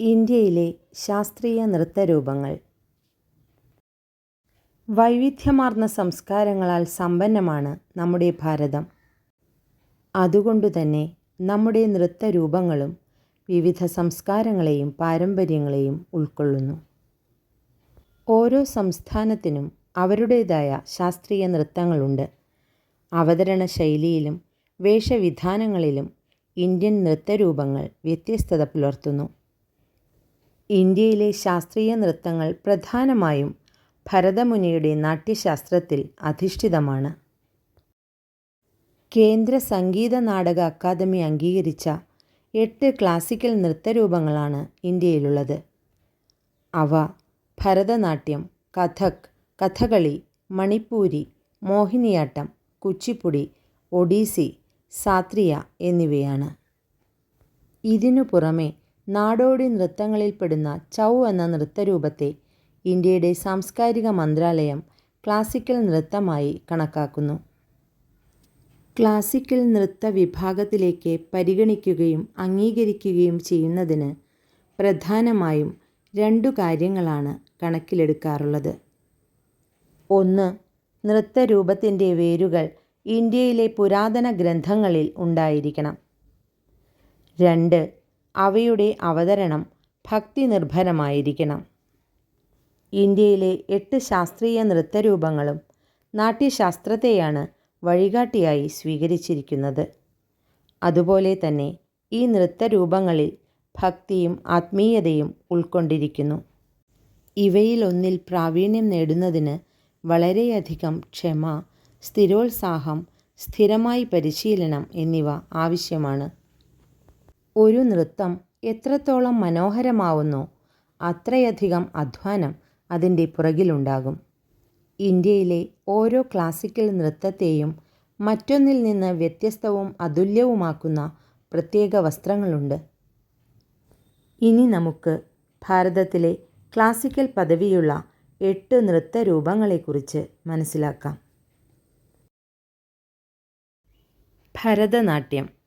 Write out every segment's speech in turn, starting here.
ഇന്ത്യയിലെ ശാസ്ത്രീയ നൃത്തരൂപങ്ങൾ. വൈവിധ്യമാർന്ന സംസ്കാരങ്ങളാൽ സമ്പന്നമാണ് നമ്മുടെ ഭാരതം. അതുകൊണ്ടുതന്നെ നമ്മുടെ നൃത്തരൂപങ്ങളും വിവിധ സംസ്കാരങ്ങളെയും പാരമ്പര്യങ്ങളെയും ഉൾക്കൊള്ളുന്നു. ഓരോ സംസ്ഥാനത്തിനും അവരുടേതായ ശാസ്ത്രീയ നൃത്തങ്ങളുണ്ട്. അവതരണ ശൈലിയിലും വേഷവിധാനങ്ങളിലും ഇന്ത്യൻ നൃത്തരൂപങ്ങൾ വ്യത്യസ്തത പുലർത്തുന്നു. ഇന്ത്യയിലെ ശാസ്ത്രീയ നൃത്തങ്ങൾ പ്രധാനമായും ഭരതമുനിയുടെ നാട്യശാസ്ത്രത്തിൽ അധിഷ്ഠിതമാണ്. കേന്ദ്ര സംഗീത നാടക അക്കാദമി അംഗീകരിച്ച എട്ട് ക്ലാസിക്കൽ നൃത്തരൂപങ്ങളാണ് ഇന്ത്യയിലുള്ളത്. അവ ഭരതനാട്യം കഥക് കഥകളി മണിപ്പൂരി മോഹിനിയാട്ടം കുച്ചിപ്പുടി ഒഡീസി സാത്രിയ എന്നിവയാണ്. ഇതിനു പുറമെ നാടോടി നൃത്തങ്ങളിൽപ്പെടുന്ന ചൗ എന്ന നൃത്തരൂപത്തെ ഇന്ത്യയുടെ സാംസ്കാരിക മന്ത്രാലയം ക്ലാസിക്കൽ നൃത്തമായി കണക്കാക്കുന്നു. ക്ലാസിക്കൽ നൃത്ത വിഭാഗത്തിലേക്ക് പരിഗണിക്കുകയും അംഗീകരിക്കുകയും ചെയ്യുന്നതിന് പ്രധാനമായും രണ്ടു കാര്യങ്ങളാണ് കണക്കിലെടുക്കാറുള്ളത്. ഒന്ന് നൃത്തരൂപത്തിന്റെ വേരുകൾ ഇന്ത്യയിലെ പുരാതന ഗ്രന്ഥങ്ങളിൽ ഉണ്ടായിരിക്കണം. രണ്ട് അവയുടെ അവതരണം ഭക്തി നിർഭരമായിരിക്കണം ഇന്ത്യയിലെ എട്ട് ശാസ്ത്രീയ നൃത്തരൂപങ്ങളും നാട്യശാസ്ത്രത്തെയാണ് വഴികാട്ടിയായി സ്വീകരിച്ചിരിക്കുന്നത്. അതുപോലെ തന്നെ ഈ നൃത്തരൂപങ്ങളിൽ ഭക്തിയും ആത്മീയതയും ഉൾക്കൊണ്ടിരിക്കുന്നു. ഇവയിലൊന്നിൽ പ്രാവീണ്യം നേടുന്നതിന് വളരെയധികം ക്ഷമ സ്ഥിരോത്സാഹം സ്ഥിരമായി പരിശീലനം എന്നിവ ആവശ്യമാണ്. ഒരു നൃത്തം എത്രത്തോളം മനോഹരമാവുന്നു അത്രയധികം അധ്വാനം അതിന്റെ പുറകിലുണ്ടാകും. ഇന്ത്യയിലെ ഓരോ ക്ലാസിക്കൽ നൃത്തത്തെയും മറ്റൊന്നിൽ നിന്ന് വ്യത്യസ്തവും അതുല്യവുമാക്കുന്ന പ്രത്യേക വസ്ത്രങ്ങളുണ്ട്. ഇനി നമുക്ക് ഭാരതത്തിലെ ക്ലാസിക്കൽ പദവിയുള്ള എട്ട് നൃത്ത രൂപങ്ങളെക്കുറിച്ച് മനസ്സിലാക്കാം. ഭരതനാട്യം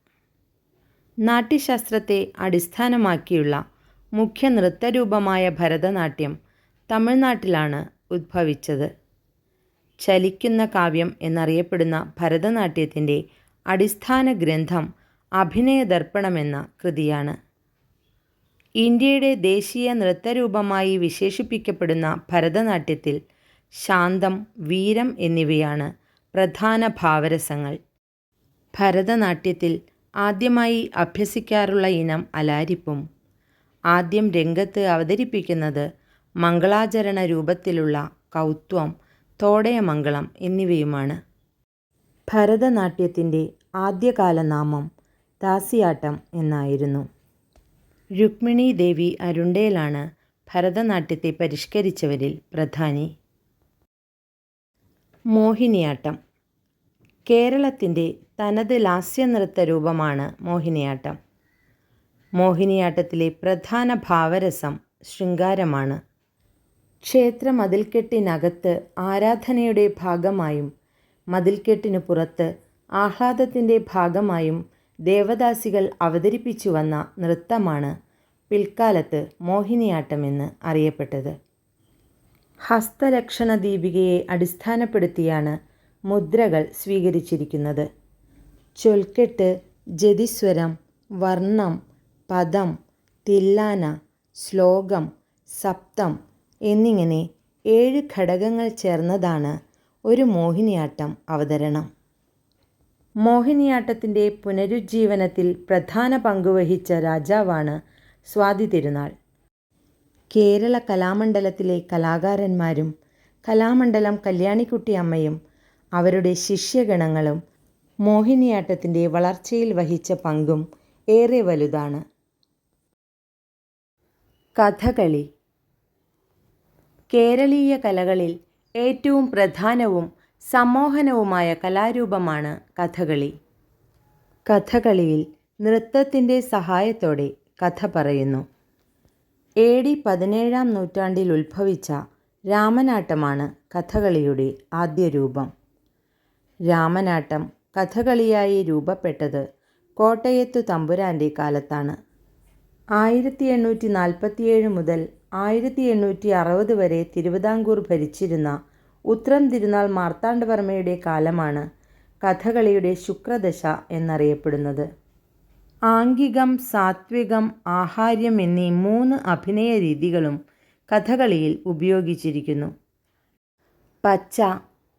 നാട്യശാസ്ത്രത്തെ അടിസ്ഥാനമാക്കിയുള്ള മുഖ്യ നൃത്തരൂപമായ ഭരതനാട്യം തമിഴ്നാട്ടിലാണ് ഉദ്ഭവിച്ചത്. ചലിക്കുന്ന കാവ്യം എന്നറിയപ്പെടുന്ന ഭരതനാട്യത്തിന്റെ അടിസ്ഥാന ഗ്രന്ഥം അഭിനയദർപ്പണമെന്ന കൃതിയാണ്. ഇന്ത്യയുടെ ദേശീയ നൃത്തരൂപമായി വിശേഷിപ്പിക്കപ്പെടുന്ന ഭരതനാട്യത്തിൽ ശാന്തം വീരം എന്നിവയാണ് പ്രധാന ഭാവരസങ്ങൾ. ഭരതനാട്യത്തിൽ ആദ്യമായി അഭ്യസിക്കാറുള്ള ഇനം അലാരിപ്പും. ആദ്യം രംഗത്ത് അവതരിപ്പിക്കുന്നത് മംഗളാചരണ രൂപത്തിലുള്ള കൗത്വം തോടയമംഗളം എന്നിവയുമാണ്. ഭരതനാട്യത്തിന്റെ ആദ്യകാല നാമം ദാസിയാട്ടം എന്നായിരുന്നു. രുക്മിണി ദേവി അരുണ്ടേലാണ് ഭരതനാട്യത്തെ പരിഷ്കരിച്ചവരിൽ പ്രധാനി. മോഹിനിയാട്ടം. കേരളത്തിന്റെ തനത് ലാസ്യനൃത്ത രൂപമാണ് മോഹിനിയാട്ടം. മോഹിനിയാട്ടത്തിലെ പ്രധാന ഭാവരസം ശൃംഗാരമാണ്. ക്ഷേത്ര മതിൽക്കെട്ടിനകത്ത് ആരാധനയുടെ ഭാഗമായും മതിൽക്കെട്ടിനു പുറത്ത് ആഹ്ലാദത്തിന്റെ ഭാഗമായും ദേവദാസികൾ അവതരിപ്പിച്ചു വന്ന നൃത്തമാണ് പിൽക്കാലത്ത് മോഹിനിയാട്ടമെന്ന് അറിയപ്പെട്ടത്. ഹസ്തലക്ഷണ ദീപികയെ അടിസ്ഥാനപ്പെടുത്തിയാണ് മുദ്രകൾ സ്വീകരിച്ചിരിക്കുന്നത്. ചൊൽക്കെട്ട് ജതിസ്വരം വർണം പദം തില്ലാന ശ്ലോകം സപ്തം എന്നിങ്ങനെ ഏഴ് ഘടകങ്ങൾ ചേർന്നതാണ് ഒരു മോഹിനിയാട്ടം അവതരണം. മോഹിനിയാട്ടത്തിന്റെ പുനരുജ്ജീവനത്തിൽ പ്രധാന പങ്കുവഹിച്ച രാജാവാണ് സ്വാതി തിരുനാൾ. കേരള കലാമണ്ഡലത്തിലെ കലാകാരന്മാരും കലാമണ്ഡലം കല്യാണിക്കുട്ടി അമ്മയും അവരുടെ ശിഷ്യഗണങ്ങളും മോഹിനിയാട്ടത്തിന്റെ വളർച്ചയിൽ വഹിച്ച പങ്കും ഏറെ വലുതാണ്. കഥകളി. കേരളീയ കലകളിൽ ഏറ്റവും പ്രധാനവും സമ്മോഹനവുമായ കലാരൂപമാണ് കഥകളി. കഥകളിയിൽ നൃത്തത്തിന്റെ സഹായത്തോടെ കഥ പറയുന്നു. എ ഡി പതിനേഴാം നൂറ്റാണ്ടിൽ ഉത്ഭവിച്ച രാമനാട്ടമാണ് കഥകളിയുടെ ആദ്യ രൂപം. രാമനാട്ടം കഥകളിയായി രൂപപ്പെട്ടത് കോട്ടയത്തു തമ്പുരാന്റെ കാലത്താണ്. ആയിരത്തി എണ്ണൂറ്റി നാൽപ്പത്തിയേഴ് മുതൽ ആയിരത്തി എണ്ണൂറ്റി അറുപത് വരെ തിരുവിതാംകൂർ ഭരിച്ചിരുന്ന ഉത്രം തിരുനാൾ മാർത്താണ്ഡവർമ്മയുടെ കാലമാണ് കഥകളിയുടെ ശുക്രദശ എന്നറിയപ്പെടുന്നത്. ആംഗികം സാത്വികം ആഹാര്യം എന്നീ മൂന്ന് അഭിനയ രീതികളും കഥകളിയിൽ ഉപയോഗിച്ചിരിക്കുന്നു. പച്ച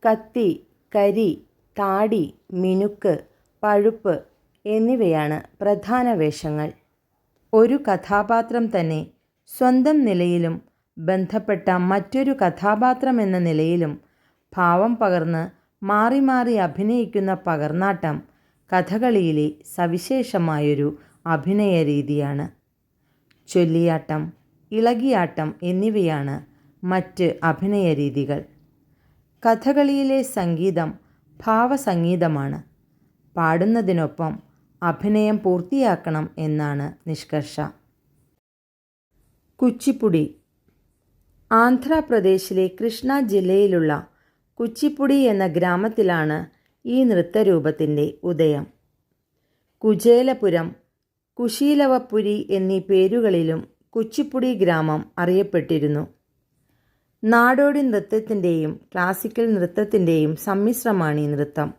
കത്തി കരി താടി മിനുക്ക് പഴുപ്പ് എന്നിവയാണ് പ്രധാന വേഷങ്ങൾ. ഒരു കഥാപാത്രം തന്നെ സ്വന്തം നിലയിലും ബന്ധപ്പെട്ട മറ്റൊരു കഥാപാത്രം എന്ന നിലയിലും ഭാവം പകർന്ന് മാറി മാറി അഭിനയിക്കുന്ന പകർന്നാട്ടം കഥകളിയിലെ സവിശേഷമായൊരു അഭിനയ രീതിയാണ്. ചൊല്ലിയാട്ടം ഇളകിയാട്ടം എന്നിവയാണ് മറ്റ് അഭിനയ രീതികൾ. കഥകളിയിലെ സംഗീതം ഭാവസംഗീതമാണ്. പാടുന്നതിനൊപ്പം അഭിനയം പൂർത്തിയാക്കണം എന്നാണ് നിഷ്കർഷ. കുച്ചിപ്പുടി. ആന്ധ്രാപ്രദേശിലെ കൃഷ്ണ ജില്ലയിലുള്ള കുച്ചിപ്പുടി എന്ന ഗ്രാമത്തിലാണ് ഈ നൃത്തരൂപത്തിന്റെ ഉദയം. കുചേലപുരം കുശീലവപ്പുരി എന്നീ പേരുകളിലും കുച്ചിപ്പുടി ഗ്രാമം അറിയപ്പെട്ടിരുന്നു. നാടോടി നൃത്തത്തിന്റെയും ക്ലാസിക്കൽ നൃത്തത്തിന്റെയും സമ്മിശ്രമാണ് ഈ നൃത്തം.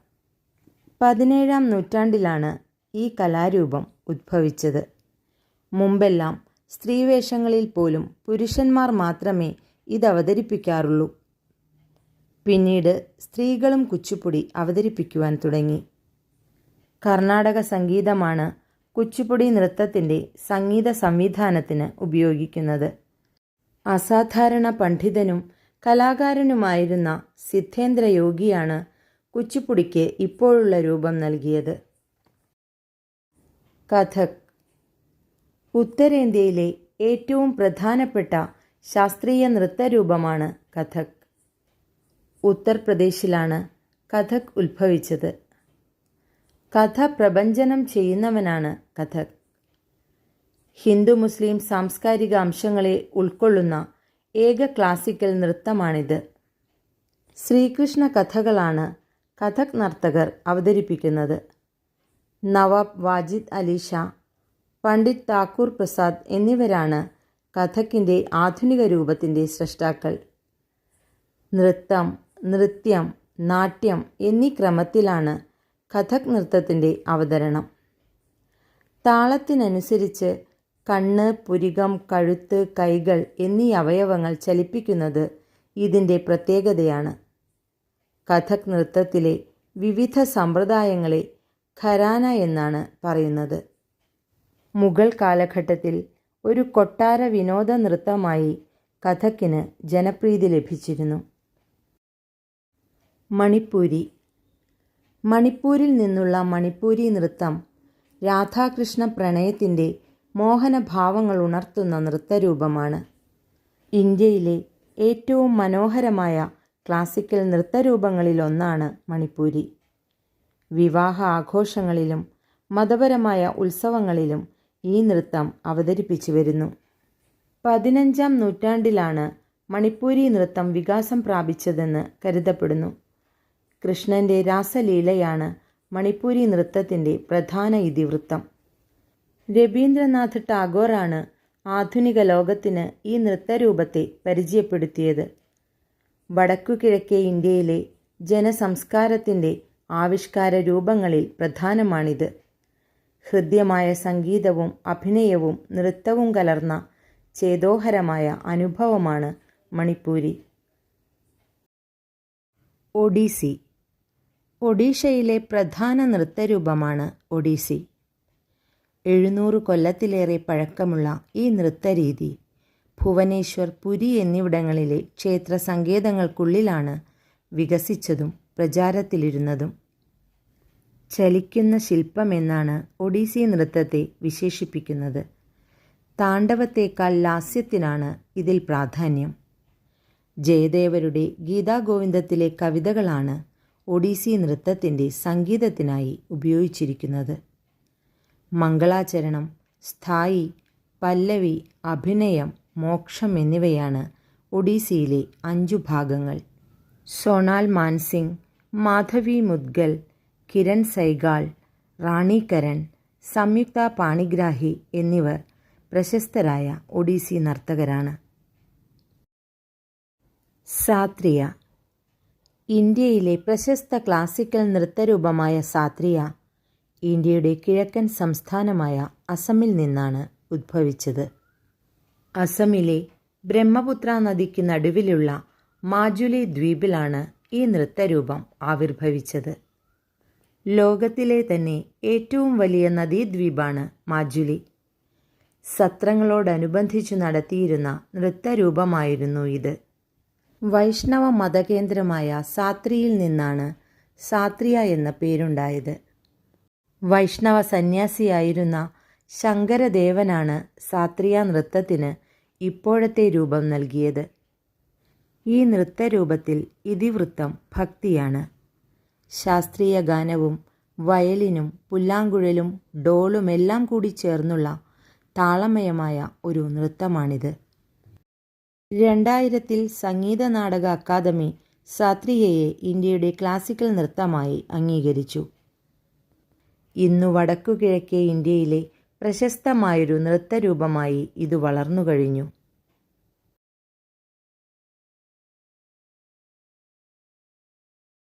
പതിനേഴാം നൂറ്റാണ്ടിലാണ് ഈ കലാരൂപം ഉദ്ഭവിച്ചത് മുമ്പെല്ലാം സ്ത്രീവേഷങ്ങളിൽ പോലും പുരുഷന്മാർ മാത്രമേ ഇത് അവതരിപ്പിക്കാറുള്ളൂ പിന്നീട് സ്ത്രീകളും കുച്ചിപ്പുടി അവതരിപ്പിക്കുവാൻ തുടങ്ങി. കർണാടക സംഗീതമാണ് കുച്ചിപ്പുടി നൃത്തത്തിന്റെ സംഗീത സംവിധാനത്തിന് ഉപയോഗിക്കുന്നത്. അസാധാരണ പണ്ഡിതനും കലാകാരനുമായിരുന്ന സിദ്ധേന്ദ്ര യോഗിയാണ് കുച്ചിപ്പുടിക്ക് ഇപ്പോഴുള്ള രൂപം നൽകിയത്. കഥക്. ഉത്തരേന്ത്യയിലെ ഏറ്റവും പ്രധാനപ്പെട്ട ശാസ്ത്രീയ നൃത്തരൂപമാണ് കഥക്. ഉത്തർപ്രദേശിലാണ് കഥക് ഉത്ഭവിച്ചത്. കഥ പ്രപഞ്ചനം ചെയ്യുന്നവനാണ് കഥക്. ഹിന്ദു മുസ്ലിം സാംസ്കാരിക അംശങ്ങളെ ഉൾക്കൊള്ളുന്ന ഏക ക്ലാസിക്കൽ നൃത്തമാണിത്. ശ്രീകൃഷ്ണ കഥകളാണ് കഥക് നർത്തകർ അവതരിപ്പിക്കുന്നത്. നവാബ് വാജിദ് അലി ഷാ പണ്ഡിറ്റ് താക്കൂർ പ്രസാദ് എന്നിവരാണ് കഥക്കിന്റെ ആധുനിക രൂപത്തിന്റെ സൃഷ്ടാക്കൾ നൃത്തം നൃത്യം നാട്യം എന്നീ ക്രമത്തിലാണ് കഥക് നൃത്തത്തിന്റെ അവതരണം. താളത്തിനനുസരിച്ച് കണ്ണ് പുരികം കഴുത്ത് കൈകൾ എന്നീ അവയവങ്ങൾ ചലിപ്പിക്കുന്നത് ഇതിന്റെ പ്രത്യേകതയാണ്. കഥക് നൃത്തത്തിലെ വിവിധ സമ്പ്രദായങ്ങളെ ഖരാന എന്നാണ് പറയുന്നത്. മുഗൾ കാലഘട്ടത്തിൽ ഒരു കൊട്ടാര വിനോദ നൃത്തമായി കഥക്കിന് ജനപ്രീതി ലഭിച്ചിരുന്നു. മണിപ്പൂരി. മണിപ്പൂരിൽ നിന്നുള്ള മണിപ്പൂരി നൃത്തം രാധാകൃഷ്ണ പ്രണയത്തിന്റെ മോഹനഭാവങ്ങൾ ഉണർത്തുന്ന നൃത്തരൂപമാണ്. ഇന്ത്യയിലെ ഏറ്റവും മനോഹരമായ ക്ലാസിക്കൽ നൃത്തരൂപങ്ങളിലൊന്നാണ് മണിപ്പൂരി. വിവാഹ ആഘോഷങ്ങളിലും മതപരമായ ഉത്സവങ്ങളിലും ഈ നൃത്തം അവതരിപ്പിച്ചു വരുന്നു. പതിനഞ്ചാം നൂറ്റാണ്ടിലാണ് മണിപ്പൂരി നൃത്തം വികാസം പ്രാപിച്ചതെന്ന് കരുതപ്പെടുന്നു. കൃഷ്ണന്റെ രാസലീലയാണ് മണിപ്പൂരി നൃത്തത്തിന്റെ പ്രധാന ഇതിവൃത്തം. രവീന്ദ്രനാഥ് ടാഗോറാണ് ആധുനിക ലോകത്തിന് ഈ നൃത്തരൂപത്തെ പരിചയപ്പെടുത്തിയത്. വടക്കു കിഴക്കേ ഇന്ത്യയിലെ ജനസംസ്കാരത്തിന്റെ ആവിഷ്കാര രൂപങ്ങളിൽ പ്രധാനമാണിത്. ഹൃദ്യമായ സംഗീതവും അഭിനയവും നൃത്തവും കലർന്ന ചേതോഹരമായ അനുഭവമാണ് മണിപ്പൂരി. ഒഡീസി. ഒഡീഷയിലെ പ്രധാന നൃത്തരൂപമാണ് ഒഡീസി. എഴുന്നൂറ് കൊല്ലത്തിലേറെ പഴക്കമുള്ള ഈ നൃത്തരീതി ഭുവനേശ്വർ പുരി എന്നിവിടങ്ങളിലെ ക്ഷേത്ര സങ്കേതങ്ങൾക്കുള്ളിലാണ് വികസിച്ചതും പ്രചാരത്തിലിരുന്നതും. ചലിക്കുന്ന ശില്പമെന്നാണ് ഒഡീസി നൃത്തത്തെ വിശേഷിപ്പിക്കുന്നത്. താണ്ഡവത്തേക്കാൾ ലാസ്യത്തിനാണ് ഇതിൽ പ്രാധാന്യം. ജയദേവരുടെ ഗീതാഗോവിന്ദത്തിലെ കവിതകളാണ് ഒഡീസി നൃത്തത്തിന്റെ സംഗീതത്തിനായി ഉപയോഗിച്ചിരിക്കുന്നത്. മംഗളാചരണം സ്ഥായി പല്ലവി അഭിനയം മോക്ഷം എന്നിവയാണ് ഒഡീസിയിലെ അഞ്ചു ഭാഗങ്ങൾ. സോണാൽ മാൻസിംഗ് മാധവി മുദ്ഗൽ കിരൺ സൈഗാൾ റാണി കരൺ സംയുക്ത പാണിഗ്രാഹി എന്നിവർ പ്രശസ്തരായ ഒഡീസി നർത്തകരാണ്. സാത്രിയ ഇന്ത്യയിലെ പ്രശസ്ത ക്ലാസിക്കൽ നൃത്തരൂപമായ സാത്രിയ ഇന്ത്യയുടെ കിഴക്കൻ സംസ്ഥാനമായ അസമിൽ നിന്നാണ് ഉദ്ഭവിച്ചത്. അസമിലെ ബ്രഹ്മപുത്ര നദിക്ക് നടുവിലുള്ള മാജുലി ദ്വീപിലാണ് ഈ നൃത്തരൂപം ആവിർഭവിച്ചത്. ലോകത്തിലെ തന്നെ ഏറ്റവും വലിയ നദീദ്വീപാണ് മാജുലി. സത്രങ്ങളോടനുബന്ധിച്ചു നടത്തിയിരുന്ന നൃത്തരൂപമായിരുന്നു ഇത്. വൈഷ്ണവ മതകേന്ദ്രമായ സാത്രിയിൽ നിന്നാണ് സാത്രിയ എന്ന പേരുണ്ടായത്. വൈഷ്ണവ സന്യാസിയായിരുന്ന ശങ്കരദേവനാണ് സാത്രിയ നൃത്തത്തിന് ഇപ്പോഴത്തെ രൂപം നൽകിയത്. ഈ നൃത്തരൂപത്തിൽ ഇതിവൃത്തം ഭക്തിയാണ്. ശാസ്ത്രീയ ഗാനവും വയലിനും പുല്ലാങ്കുഴലും ഡോളുമെല്ലാം കൂടി ചേർന്നുള്ള താളമയമായ ഒരു നൃത്തമാണിത്. രണ്ടായിരത്തിൽ സംഗീത നാടക അക്കാദമി സാത്രിയയെ ഇന്ത്യയുടെ ക്ലാസിക്കൽ നൃത്തമായി അംഗീകരിച്ചു. ഇന്നു വടക്കുകിഴക്കേ ഇന്ത്യയിലെ പ്രശസ്തമായൊരു നൃത്തരൂപമായി ഇത് വളർന്നു കഴിഞ്ഞു